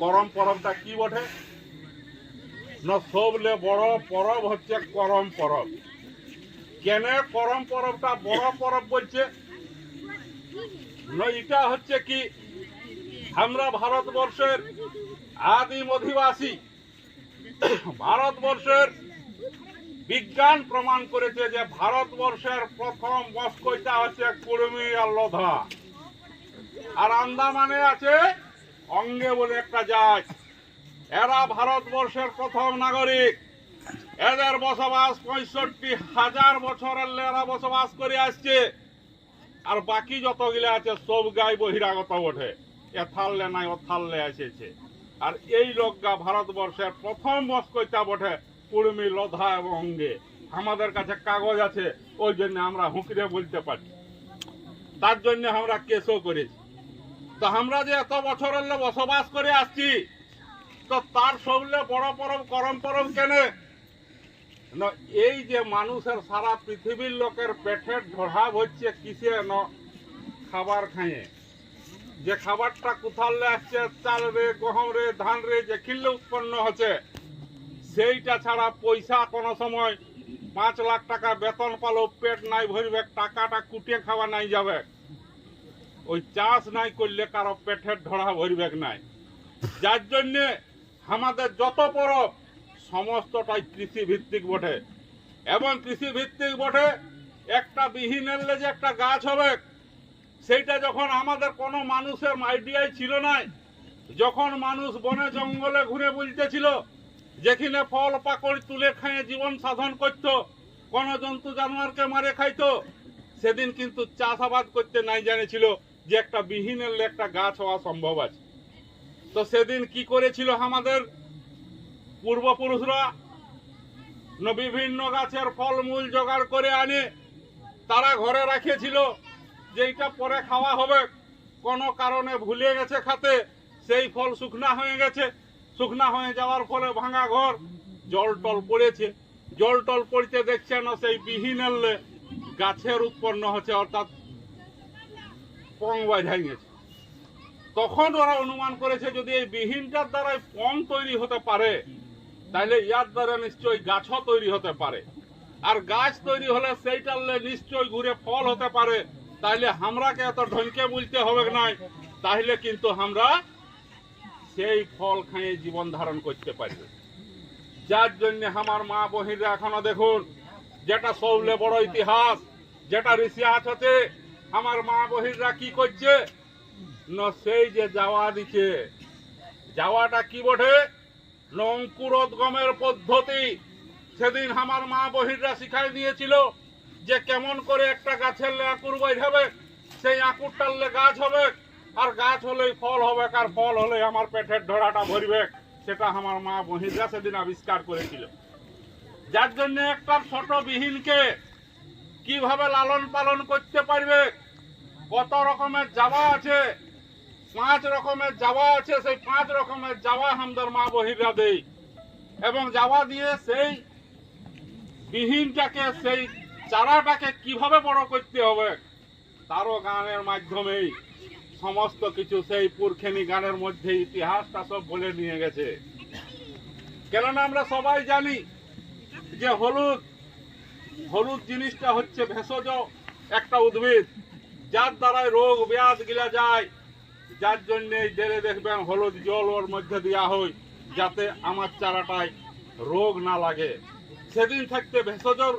করম পরবটা কি বটে? না সবলে বড় পরব হচ্ছে করম পরব। কেন করম পরবটা বড় পরব বলছে? না, এটা হচ্ছে কি আমরা ভারতবর্ষের আদিম অধিবাসী ভারতবর্ষের বিজ্ঞান প্রমাণ করেছে যে ভারতবর্ষের প্রথম মস্কইটা হচ্ছে কুর্মি আর লোধা। আর আন্দামানে আছে অঙ্গে বলে একটা জাত এরা ভারতবর্ষের প্রথম নাগরিক। এদের বসবাস পঁয়ষট্টি হাজার বছরের এরা বসবাস করে আসছে। আর বাকি যতগুলো আছে, সব গাই বহিরাগত বটে। এথাললে নাই ওথাললে এসেছে। আর এই লোকগা ভারতবর্ষের প্রথম মস্কইটা বটে, কুর্মি, লধা এবং অঙ্গে। আমাদের কাছে কাগজ আছে, ওই জন্য আমরা হুঁকড়ে বলতে পারি। তার জন্য আমরা কেসও করেছি। তো আমরা যে এত বছর লে বসবাস করে আসছি, তো তার সবলে বড় পরম, করম পরম কেন? এই যে মানুষের সারা পৃথিবীর লোকের পেটের ঢোড়াব হচ্ছে কিসে ন? খাবার খাইয়ে। যে খাবারটা কোথালে আসছে, চাল রে, গহম রে, ধান রে, যে কিনলে উৎপন্ন হচ্ছে, সেইটা ছাড়া পয়সা কোনো সময় পাঁচ লাখ টাকা বেতন পালো, পেট নাই ভরবে, টাকাটা কুটিয়ে খাওয়া নাই যাবে। ওই চাষ নাই করলে কারও পেটের ঢোড়া ভরবে নাই। যার জন্যে আমাদের যত পরব, সমস্তটাই কৃষি ভিত্তিক বটে। এবং কৃষি ভিত্তিক বটে, একটা বিহীনের যে একটা গাছ হবে, সেইটা যখন আমাদের কোনো মানুষের আইডিয়াই ছিল না যখন মানুষ বনে জঙ্গলে ঘুরে বুঝতেছিল যেখানে ফল পাকড় তুলে খাইয়ে জীবন সাধন করত, কোন জন্তু জানোয়ারকে মারে খাইতো, সেদিন কিন্তু চাষাবাদ করতে নাই জানেছিল যে একটা বিহীনের একটা গাছ হওয়া সম্ভব আছে। তো সেদিন কি করেছিল আমাদের পূর্বপুরুষরা? বিভিন্ন গাছের ফলমূল জোগাড় করে আনে, তারা ঘরে রাখিয়েছিল যেইটা পরে খাওয়া হবে। কোনো কারণে ভুলে গেছে খাতে, সেই ফল শুকনা হয়ে গেছে। শুকনা হয়ে যাওয়ার ফলে ভাঙা ঘর, জল টল পড়েছে। জল টল পড়তে দেখছে না সেই বিহীনের গাছের উৎপন্ন হচ্ছে, অর্থাৎ পং বাঁধাই গেছে। তখন ওরা অনুমান করেছে, যদি এই বিহীনটার দ্বারাই পং তৈরি হতে পারে তাহলে ইয়ার দ্বারা নিশ্চয়ই গাছও তৈরি হতে পারে। আর গাছ তৈরি হলে সেইটার নিশ্চয়ই ঘুরে ফল হতে পারে। তাহলে আমরাকে এত ঢনকে বলতে হবে নাই? তাহলে কিন্তু আমরা সেই ফল খাইয়ে জীবন ধারণ করতে পারবে। যার জন্য আমার মা বহিরা এখনও দেখুন, যেটা সবলে বড় ইতিহাস, যেটা ঋষিহাস আছে আমার মা বহিররা কি করছে? না, সেই যে যাওয়া দিছে যাওয়াটা কি বটে? না অঙ্কুরোদ্গমের পদ্ধতি। সেদিন আমার মা বহিররা শিখাই দিয়েছিল যে কেমন করে একটা গাছের আকুর বাইর হবে, সেই আকুরটার লে গাছ হবে, আর গাছ হলেই ফল হবে, আর ফল হলে আমার পেটের ঢোড়াটা ভরবে। সেটা আমার মা বহিররা সেদিন আবিষ্কার করেছিল। যার জন্য একটা ছোট বিহীনকে কীভাবে লালন পালন করতে পারবে? কত রকমের যাওয়া আছে? পাঁচ রকমের যাওয়া আছে, সেই পাঁচ রকমের যাওয়া আমাদের মা বহিরা দেই। এবং যাওয়া দিয়ে সেই বিহীনটাকে, সেই চারাটাকে কীভাবে বড় করতে হবে? তারও গানের মাধ্যমেই সমস্ত কিছু সেই পুরখেনি গানের মধ্যে ইতিহাসটা সব বলে নিয়ে গেছে। কেননা আমরা সবাই জানি যে হলুদ হলুদ জিনিসটা হচ্ছে ভেষজ একটা উদ্ভিদ, যার দ্বারাই রোগ, ব্যাধ গিলা যায়। যার জন্য জেলে দেখবেন হলুদ জল ওর মধ্যে দেওয়া হয়, যাতে আমার চারাটায় রোগ না লাগে। সেদিন থাকতে ভেষজর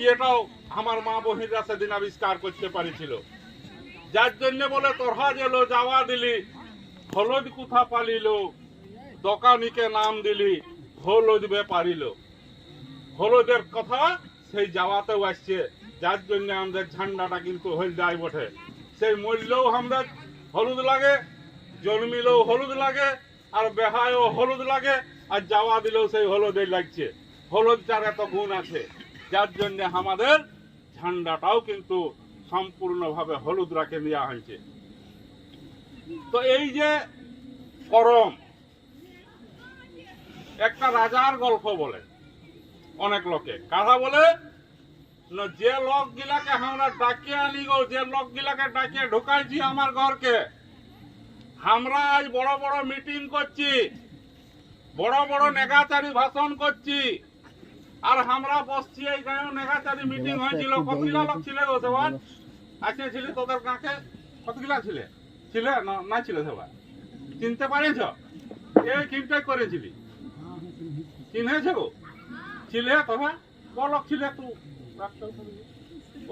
ইয়েটাও আমার মা বহিরা সেদিন আবিষ্কার করতে পারিছিল। যার জন্য বলে, তোরহা গেল যাওয়া দিলি। হলুদ কুথা পালিল? দোকানিকে নাম দিলি। হলুদ বেপারিল হলুদের কথা সেই যাওয়াতেও আসছে। যার জন্য আমাদের ঝান্ডাটা কিন্তু হলদায় বটে। সেই মরলেও আমাদের হলুদ লাগে, জন্মিলেও হলুদ লাগে, আর বেহায়ও হলুদ লাগে, আর যাওয়া দিলেও সেই হলুদে লাগছে। হলুদ যার এত গুণ আছে। যার জন্য আমাদের ঝান্ডাটাও কিন্তু সম্পূর্ণভাবে হলুদ রাখে নেওয়া হয়েছে। তো এই যে করম একটা রাজার গল্প বলে। অনেক লোকে। কারা বলে যে লোক গিলাকে আমরা ডাকিয়ে আনি গো যে লোক গিলাকে ডাকিয়ে ঢুকাইছি আমার ঘরকে আমরা আজ বড় বড় মিটিং করছি বড় বড় নেগাচারি ভাষণ করছি আর আমরা বসছি এই গাঁয়ে নেগাচারি মিটিং হয়েছিল। কতগুলা লোক ছিল গো সবার? আজকে ছিল তোদের গাঁকে কতগুলা ছিলে? ছিলে না ছিল সবার। চিনতে পারিস এই কিনটাই করেছিলি। চিনেছ। গো ছিলে তবে কলক ছিলে তু।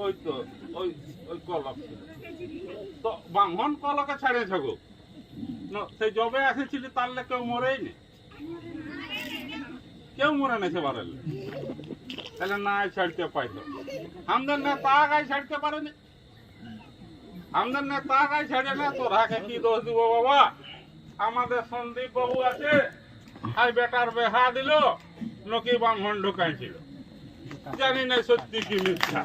ওই তো ওই ওই কলক তো বাঙ্গন কলকে গো না, সেই জবে এসেছিলি তাহলে কেউ মরেই নি। কেউ মরে নাই সে বারেল তাহলে না ছাড়তে পাইতো। আমাদের না তা গায়ে ছাড়তে পারেনি আমাদের না তা গায়ে ছাড়ে না তোরাকে কি দোষ দিব বাবা? আমাদের সন্দীপ বাবু আছে। আই বেটার বেহা দিল। নকি ব্রাহ্মণ ঢুকাইছিল জানি না সত্যি কি মিথ্যা।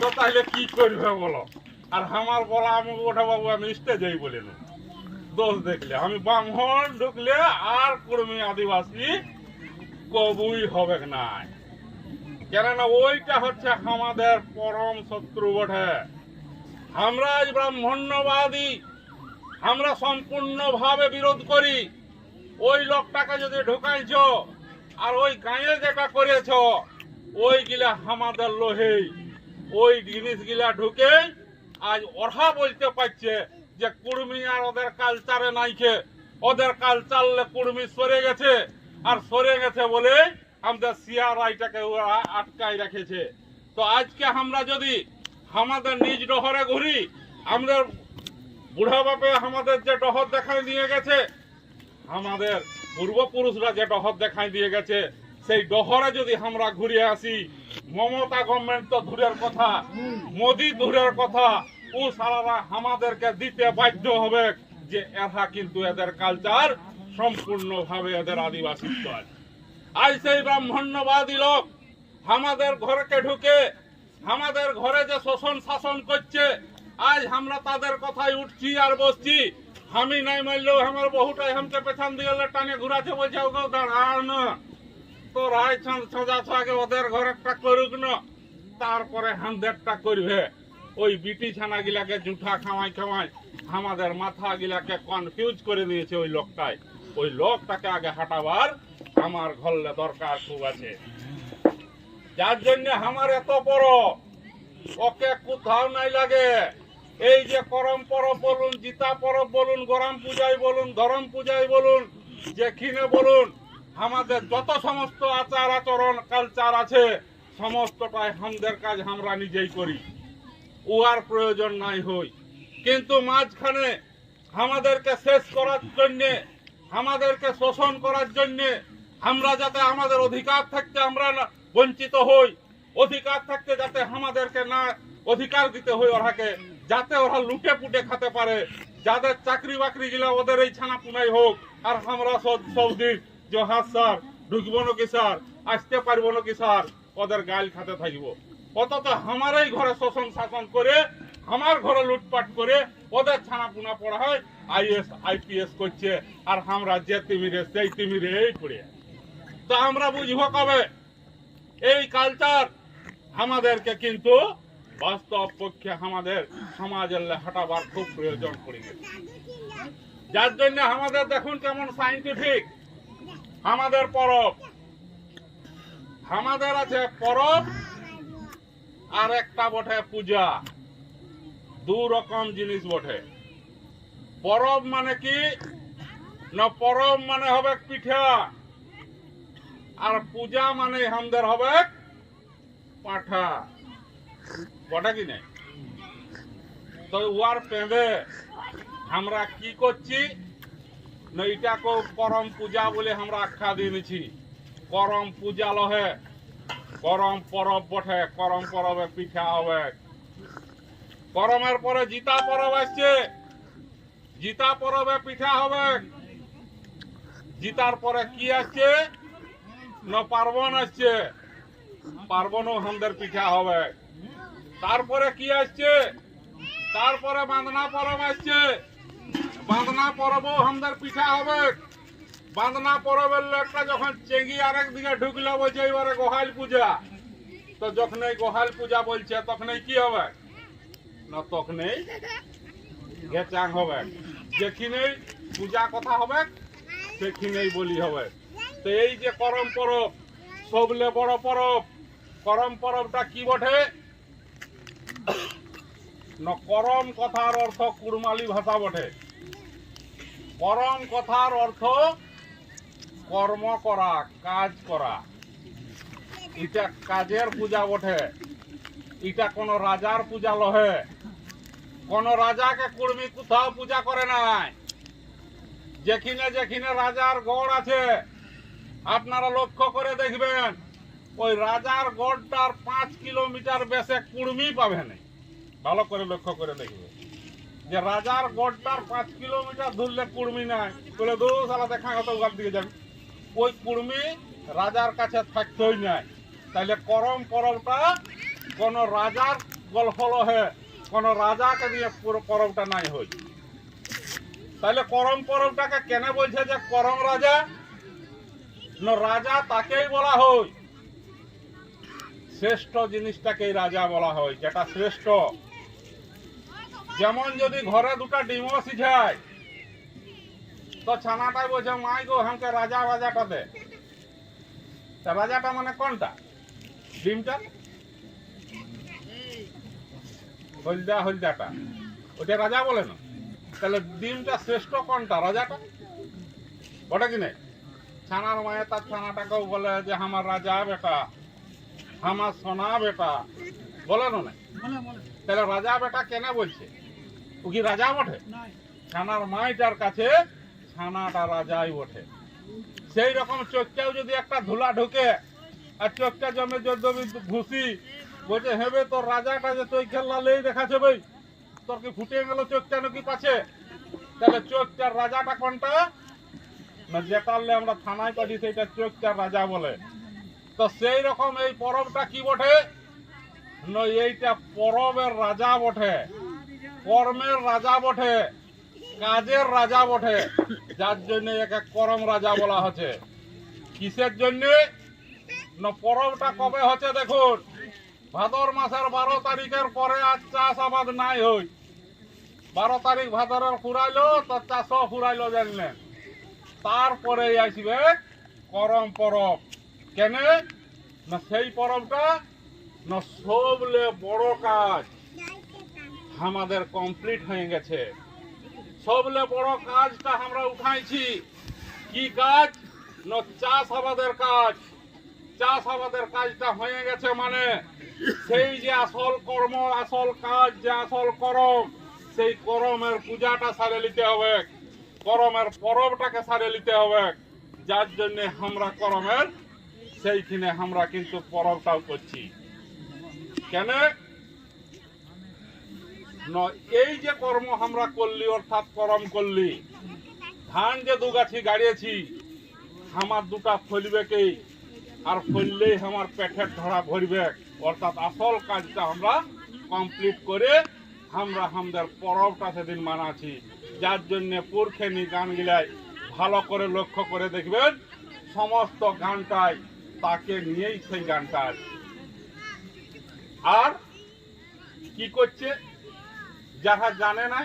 তো তাহলে কি করবে বলো? আর আমার বলা আমি ওঠা বাবু, আমি স্টেজেই বলে দোষ দেখলে, আমি ব্রাহ্মণ ঢুকলে আর কর্মী আদিবাসী কবুই হবে নাই। কেননা ওইটা হচ্ছে আমাদের পরম শত্রু বটে। আমরা ব্রাহ্মণ্যবাদী, আমরা সম্পূর্ণভাবে বিরোধ করি। ওই লোকটাকে যদি ঢুকাইছ আর ওই গাঁয়ে যেটা করেছ, ওই গিলা আমাদের লোহেই ওই জিনিসগুলা ঢুকে আজ ওরা বলতে পারছে যে কুর্মি আর ওদের কালচারে নাইকে ওদের কালচারলে কুর্মি সরে গেছে আর সরে গেছে বলে আমাদের সিয়ার রাইটাকে ওরা আটকাই রেখেছে। তো আজকে আমরা যদি আমাদের নিজ ডহরে ঘুরি, আমাদের বুড়া বাপে আমাদের যে ডহর দেখায় নিয়ে গেছে আমাদের পূর্বপুরুষরা যে ডহর দেখাই দিয়ে গেছে, সেই ডহরে যদি আমরা ঘুরে আসি, মমতা গভর্নমেন্ট তো দূরের কথা, মোদি দূরের কথা, ও সারারা আমাদেরকে দিতে বাধ্য হবে যে এরা কিন্তু এদের কালচার সম্পূর্ণভাবে এদের আদিবাসী আছে আজ সেই ব্রাহ্মণ্যবাদী লোক আমাদের ঘরকে ঢুকে, আমাদের ঘরে যে শোষণ শাসন করছে, আজ আমরা তাদের কথায় উঠছি আর বসছি আমি নাই মারলেও আমার বহুটাই আমাকে পেছন দিয়ে টানে ঘুরাছে বলছে ওকে দাঁড়াও না। তো রায় ছজা ছকে ওদের ঘরেরটা করুক না। তারপরে হান্দেরটা করবে। ওই বিটি ছানা গিলাকে জুঠা খাওয়াই খাওয়াই আমাদের মাথা গিলাকে কনফিউজ করে দিয়েছে ওই লোকটাই। ওই লোকটাকে আগে হাঁটাবার আমার ঘরলে দরকার খুব আছে। যার জন্য আমার এত বড়, ওকে কোথাও নাই লাগে। এই যে করম পরব বলুন, জিতা পরব বলুন, গরম পূজায় বলুন, ধরম পূজায় বলুন যেখানে বলুন, আমাদের যত সমস্ত আচার আচরণ কালচার আছে, সমস্তটাই আমাদের কাজ আমরা নিজেই করি। উহার প্রয়োজন নাই হই। কিন্তু মাঝখানে আমাদেরকে শেষ করার জন্যে, আমাদেরকে শোষণ করার জন্যে আমরা যাতে আমাদের অধিকার থাকতে আমরা বঞ্চিত হই, অধিকার থাকতে যাতে আমাদেরকে না অধিকার দিতে হই ওরাকে যাতে ওরা লুটে পুটে খেতে পারে, যাদের চাকরি বাকরি গিলা ওদের এই ছানা পুনাই হোক। আর আমরা সব সৌদির জহাজ স্যার, ঢুকবো নাকি স্যার? আসতে পারব নাকি স্যার? ওদের গাইল খাতে থাকব। অত আমারই ঘরে শোষণ শাসন করে, আমার ঘরে লুটপাট করে ওদের ছানা পুনা পড়া হয়, আইএস, আইপিএস করছে, আর আমরা যে তিমিরে, সেই তিমিরে এই পড়ে। তো আমরা বুঝব কবে? এই কালচার আমাদেরকে কিন্তু বাস্তব পক্ষে আমাদের সমাজের হাঁটাবার খুব প্রয়োজন পড়ে যার জন্য আমাদের দেখুন কেমন সাইন্টিফিক আমাদের পরব। আমাদের আছে পরব আর একটা বটে পূজা। দু রকম জিনিস বটে। পরব মানে কি? না, পরব মানে হবে পিঠা। আর পূজা মানে আমাদের হবে পাঠা। বটে কি নাই? তো উয়ার পেঁধে আমরা কি করছি? না এটাকে করম পূজা বলে আমরা আখ্যা দিয়ে করম পূজা লহে করম পরব বটে করম পরবে পিঠা হবে। করমের পরে জিতা পরব আসছে। জিতা পরবে পিঠা হবে। জিতার পরে কি আসছে? না পার্বণ আসছে। পার্বণও আমাদের পিঠা হবে। তারপরে কি আসছে? তারপরে বাঁধনা পরব আসছে। বাঁধনা পরবও আমাদের পিঠা হবে। বাঁধনা পরবের লোকটা যখন চেঙ্গি আরেক দিকে ঢুকলে বলছে এবারে গোহাল পূজা। তো যখন এই গোহাল পূজা বলছে, তখনই কি হবে? না, তখনই গেচাং হবে। যেখানেই পূজা কথা হবে, সেখানেই বলি হবে। তো এই যে করম পরব, সবলে বড় পরব, করম পরবটা কি বটে? করম কথার অর্থ কুড়মালি ভাষা বটে। করম কথার অর্থ কর্ম করা, কাজ করা। এটা কাজের পূজা বটে। এটা কোনো রাজার পূজা লহে। কোন রাজাকে কুর্মি কোথাও পূজা করে নাই। যেখানে যেখানে রাজার গড় আছে, আপনারা লক্ষ্য করে দেখবেন, ওই রাজার গড়টার পাঁচ কিলোমিটার বেশে কুর্মি পাবে না ভালো করে লক্ষ্য করে দেখবে। যে রাজার গড়টার পাঁচ কিলোমিটার ধরলে কুর্মি নাই, বলে দু সালা দেখা হতো ওখান দিকে যাবি। ওই কুর্মি রাজার কাছে থাকতেই নাই। তাইলে করম পরবটা কোন রাজার গল্প লহে কোন রাজাকে দিয়ে পুরো পরবটা নাই হই। তাহলে করম পরবটাকে কেন বলছে যে করম রাজা? রাজা তাকেই বলা হয় শ্রেষ্ঠ জিনিসটাকেই রাজা বলা হয় যেটা শ্রেষ্ঠ। যেমন যদি ঘরে দুটা ডিমও সিঝায় তো ছানাটাই বলছে মাই গো আমাকে রাজা রাজাটা দে। তা রাজাটা মানে কোনটা? ডিমটা? হলদা হলদাটা। ওটা রাজা বলে না। তাহলে ডিমটা শ্রেষ্ঠ কোনটা রাজাটা? ওটা কি নেই? ছানার মায়ে তার ছানাটাকেও বলে যে আমার রাজা বেটা আমার সোনা বেটা। বলে না তাহলে রাজা বেটা কেন বলছে? ও কি রাজা বটে? ছানার মাইটার কাছে ছানাটা রাজাই বটে। সেই রকম চোখটাও যদি একটা ধুলা ঢুকে আর চোখটা জমে যদি ঘুষি বলছে হেবে তোর রাজাটা যে তুই খেললা লেই দেখাছে ভাই তোর কি ফুটে গেল চোখটা নাকি পাছে? তাহলে চোখটার রাজাটা কোনটা? না যেটালে আমরা থানায় পাঠি সেটা চোখটার রাজা বলে। তো সেই রকম এই পরবটা কি বটে? না এইটা পরবের রাজা বটে। কর্মের রাজা বটে, কাজের রাজা বটে, যার জন্য একে করম রাজা বলা হচ্ছে। কিসের জন্য? না পরবটা কবে হচ্ছে দেখুন। ভাদর মাসের বারো তারিখের পরে আর চাষ আবাদ নাই হই। বারো তারিখ ভাদরের ফুরাইলো, তো চাষও ফুরাইলো জানলেন তারপরে আসবে করম পরব কেন? না, সেই পরবটা না, সবলে বড় কাজ। আমাদের কমপ্লিট হয়ে গেছে। সবলে বড় কাজটা আমরা উঠাইছি। কি কাজ? না চাষ আবাদের কাজ। চাষ আবাদের কাজটা হয়ে গেছে মানে সেই যে আসল কর্ম, আসল কাজ, যে আসল করম, সেই করমের পূজাটা সারে নিতে হবে। করমের পরবটাকে সারে নিতে হবে। যার জন্য আমরা করমের, সেইখানে আমরা কিন্তু পরবটাও করছি। কেন? এই যে কর্ম আমরা করলি, অর্থাৎ করম করলি, ধান যে দুগাছি গাড়িয়েছি, আমার দুটা ফলবেকে আর ফললেই আমার পেটের ধরা ভরবে। অর্থাৎ আসল কাজটা আমরা কমপ্লিট করে আমরা আমাদের পরবটা সেদিন মানাছি যার জন্য পুরখেনি গান গিলাই ভালো করে লক্ষ্য করে দেখবেন, সমস্ত গানটাই তাকে নিয়েই সেই গানটা আর কি করছে? যারা জানে না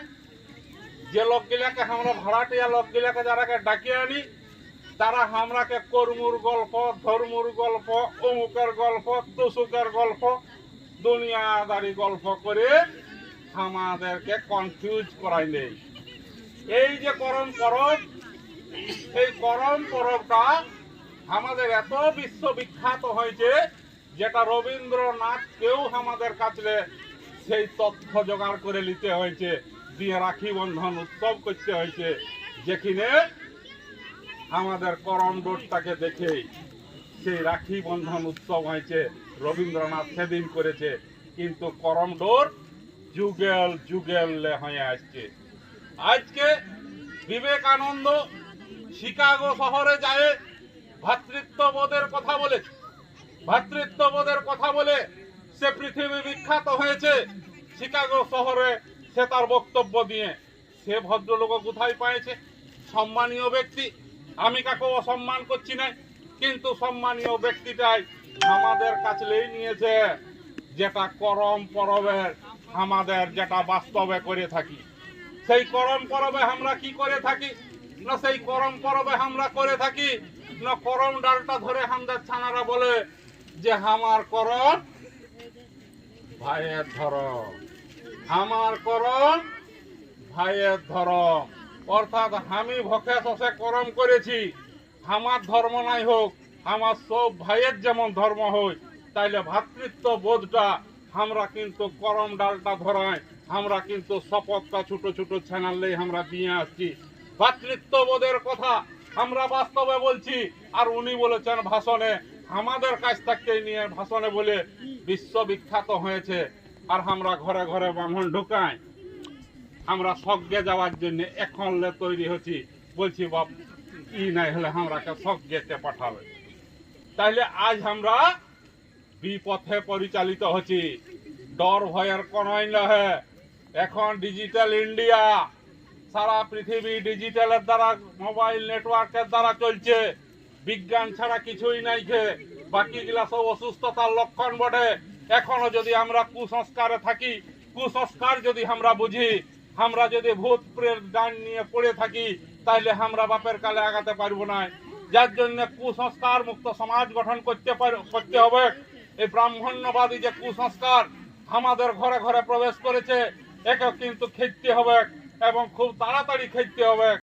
যে লোকগুলাকে আমরা ভাড়াটিয়া লোকগুলাকে যারাকে ডাকিয়ে আনি, তারা আমরাকে কর্মুর গল্প, ধর্মুর গল্প, অমুকের গল্প তুসুকের গল্প, দুনিয়াদারি গল্প করে আমাদেরকে কনফিউজ করাই নেই। এই যে করম পরব, এই করম পরবটা আমাদের এত বিশ্ববিখ্যাত হয়েছে, যেটা রবীন্দ্রনাথকেও আমাদের কাছে সেই তথ্য জোগাড় করে নিতে হয়েছে, দিয়ে রাখি বন্ধন উৎসব করতে হয়েছে। যেখানে আমাদের করম ডোটটাকে দেখে সেই রাখি বন্ধন উৎসব হয়েছে, রবীন্দ্রনাথ সেদিন করেছে। কিন্তু করম ডোর যুগেল যুগেল হয়ে আসছে। আজকে বিবেকানন্দ শিকাগো শহরে যায় ভ্রাতৃত্ববোধের কথা বলেছে ভ্রাতৃত্ববোধের কথা বলে সে পৃথিবী বিখ্যাত হয়েছে শিকাগো শহরে, সে তার বক্তব্য দিয়ে। সে ভদ্রলোক কোথায় পাইছে? সম্মানীয় ব্যক্তি, আমি কাকে অসম্মান করছি না, কিন্তু সম্মানীয় ব্যক্তিটাই আমাদের কাছেই নিয়েছে। যেটা করম পরবের আমাদের যেটা বাস্তবে করে থাকি। সেই করম পরবে আমরা কি করে থাকি? না সেই করম পরবে আমরা করে থাকি? না করম ডালটা ধরে আমাদের ছানারা বলে যে, আমার করম ভাইয়ের ধরম। আমার করম, ভাইয়ের ধরম। অর্থাৎ আমি ভকে শসে করম করেছি। আমার ধর্ম নাই হোক, আমার সব ভাইয়ের যেমন ধর্ম হয়, তাইলে ভ্রাতৃত্ব বোধটা আমরা কিন্তু করম ডালটা ধরাই, আমরা কিন্তু শপথটা ছোট ছোট চ্যানেলে আমরা দিয়ে আসছি। ভ্রাতৃত্ববোধের কথা আমরা বাস্তবে বলছি, আর উনি বলেছেন ভাষণে আমাদের কাছ থেকে নিয়ে ভাষণে বলে বিশ্ববিখ্যাত হয়েছে আর আমরা ঘরে ঘরে ব্রাহ্মণ ঢুকাই। আমরা স্বর্গে যাওয়ার জন্য এখন তৈরি হচ্ছি। বলছি, বাপ, ই নাই হলে আমরাকে স্বর্গেতে পাঠাবে। তাইলে আজ আমরা বিপথে পরিচালিত হচ্ছি। ডর ভয়ের কোনই নহে। এখন ডিজিটাল ইন্ডিয়া, সারা পৃথিবী ডিজিটালের দ্বারা, মোবাইল নেটওয়ার্কের দ্বারা চলছে। বিজ্ঞান ছাড়া কিছুই নাই খে বাকিগুলা সব অসুস্থতার লক্ষণ বটে। এখনও যদি আমরা কুসংস্কারে থাকি, কুসংস্কার যদি আমরা বুঝি, আমরা যদি ভূত প্রেত ডান নিয়ে পড়ে থাকি, তাইলে আমরা বাপের কালে আগাতে পারব না। যার জন্য কুসংস্কার মুক্ত সমাজ গঠন করতে করতে হবে। এই ব্রাহ্মণ্যবাদী যে কুসংস্কার আমাদের ঘরে ঘরে প্রবেশ করেছে একে কিন্তু খেতে হবে এবং খুব তাড়াতাড়ি খেতে হবে।